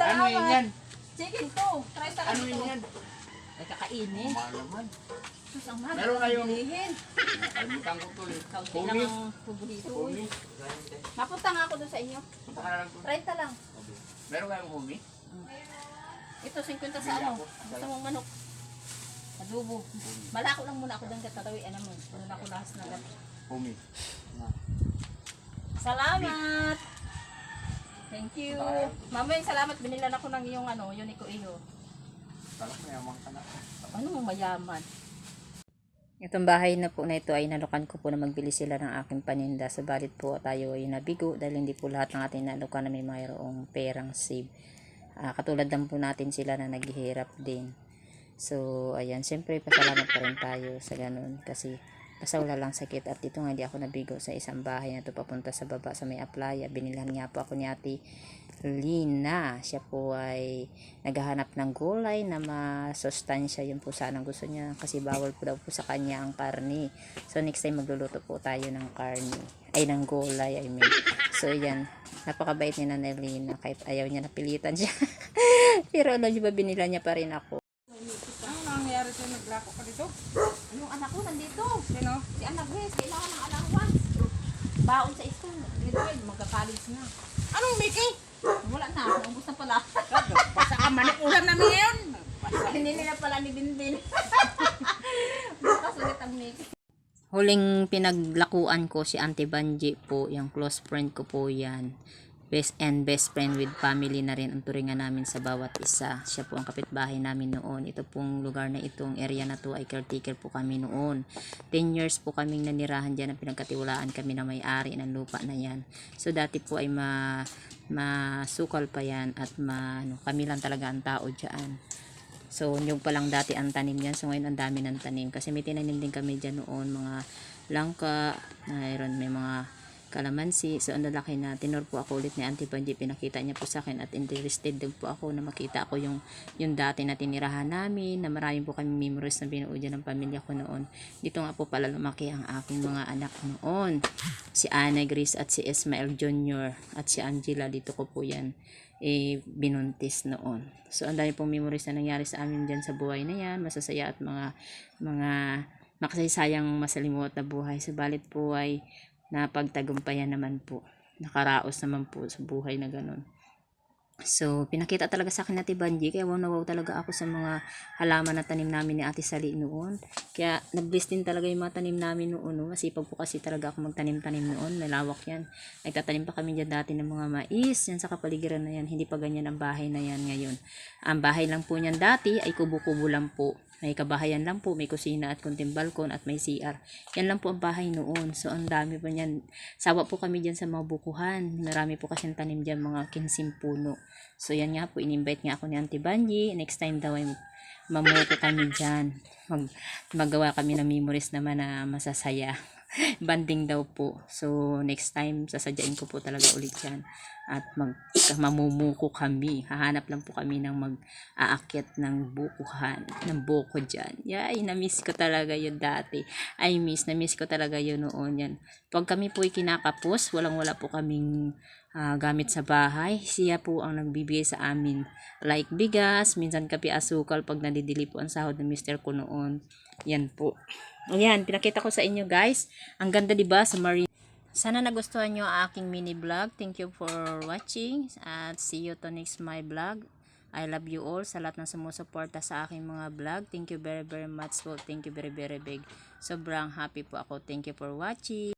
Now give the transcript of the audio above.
Ano yun yan? Chicken to. Try sa Ano yun yan? Ay, kakainin. Mahal naman. Sus, ang mahal. Meron kayong-. Kalimutan ko tuloy. Kaunti Pumi. lang ang paborito. Pumi. Mapunta nga ako doon sa inyo. Punta ka na lang doon. 30 lang. Meron kayong pumi? Ito, 50 sa ano. Gusto mong manok. Adobo. Malako lang muna ako doon katatawi. Ano mo, ano na ako lahas na lang. Pumi. Salamat! Thank you. Mamay, salamat. Binilan ako ng iyong ano, yun ko iyo. Kala ko mayaman ka na. Ano mo mayaman? Itong bahay na po na ito ay nalukan ko po na magbili sila ng aking paninda. Sabalit po tayo ay nabigo dahil hindi po lahat ng ating nalukan na may mayroong perang save. Ah, katulad lang po natin sila na naghihirap din. So, ayan, siyempre pasalamat pa rin tayo sa ganun kasi basta wala lang sakit at dito nga hindi ako nabigo sa isang bahay na to papunta sa baba sa may aplaya. Binilhan nga po ako ni ate Lina. Siya po ay naghahanap ng gulay na masustansya. Yun po sanang gusto niya kasi bawal po daw po sa kanya ang karne. So next time magluluto po tayo ng karne. Ay, ng gulay, I mean. So yan, napakabait ni Nanay Lina kahit ayaw niya napilitan siya. Pero alam niyo ba, binila niya pa rin ako. Ano? Naglako ka dito? Yung anak ko nandito. Sino? Si anak Grace, kailangan ng allowance. Baon sa school. Grade 12, magka-college na. Anong Mickey? Wala na, naubos na pala. Basta ka manik ulam namin ngayon. Hindi nila pala ni Bindin. Bukas ulit ang make. Huling pinaglakuan ko si Auntie Banji po, yung close friend ko po yan. Best and best friend with family na rin ang turingan namin sa bawat isa. Siya po ang kapitbahay namin noon. Ito pong lugar na itong area na to ay caretaker po kami noon. 10 years po kaming nanirahan dyan ang pinagkatiwalaan kami na may-ari ng lupa na yan. So dati po ay ma masukal pa yan at ma, ano, kami lang talaga ang tao dyan. So, nyug pa lang dati ang tanim yan. So, ngayon ang dami ng tanim. Kasi may tinanim din kami dyan noon. Mga langka, mayroon may mga kalamansi. So, ang lalaki na. Tinor po ako ulit ni Auntie Panji. Pinakita niya po sa akin at interested din po ako na makita ako yung, yung dati na tinirahan namin. Na maraming po kami memories na binuo ng pamilya ko noon. Dito nga po pala lumaki ang aking mga anak noon. Si Ana Grace at si Ismael Jr. At si Angela. Dito ko po yan eh, binuntis noon. So, ang dami pong memories na nangyari sa amin dyan sa buhay na yan. Masasaya at mga, mga makasaysayang masalimuot na buhay. Subalit po ay napagtagumpayan naman po. Nakaraos naman po sa buhay na ganun. So, pinakita talaga sa akin na Banji, kaya wow na wow talaga ako sa mga halaman na tanim namin ni Ate Sali noon. Kaya, nag-bless din talaga yung mga tanim namin noon. No? Masipag po kasi talaga ako magtanim-tanim noon. Malawak yan. Nagtatanim pa kami dyan dati ng mga mais. Yan sa kapaligiran na yan. Hindi pa ganyan ang bahay na yan ngayon. Ang bahay lang po niyan dati ay kubo-kubo lang po. May kabahayan lang po, may kusina at kunting balkon at may CR. Yan lang po ang bahay noon. So, ang dami pa niyan. Sawa po kami dyan sa mga bukuhan. Marami po kasi tanim dyan, mga kinsim puno. So, yan nga po, in-invite nga ako ni Auntie Banji. Next time daw ay mamuko kami dyan. Mag, magawa kami ng memories naman na masasaya. Banding daw po. So, next time, sasadyain ko po talaga ulit yan. At mag, mamumuko kami. Hahanap lang po kami ng mag-aakyat ng bukuhan, ng buko dyan. Yay, na-miss ko talaga yun dati. I miss, na-miss ko talaga yun noon yan. Pag kami po ay kinakapos, walang-wala po kaming ah, gamit sa bahay. Siya po ang nagbibigay sa amin. Like bigas, minsan kape asukal pag nadidili po ang sahod ng mister ko noon. Yan po. Ayan, pinakita ko sa inyo guys. Ang ganda 'di ba sa Marine sana nagustuhan nyo ang aking mini vlog. Thank you for watching. At see you to next my vlog. I love you all sa lahat ng sumusuporta sa aking mga vlog. Thank you very very much po. Thank you very very big. Sobrang happy po ako. Thank you for watching.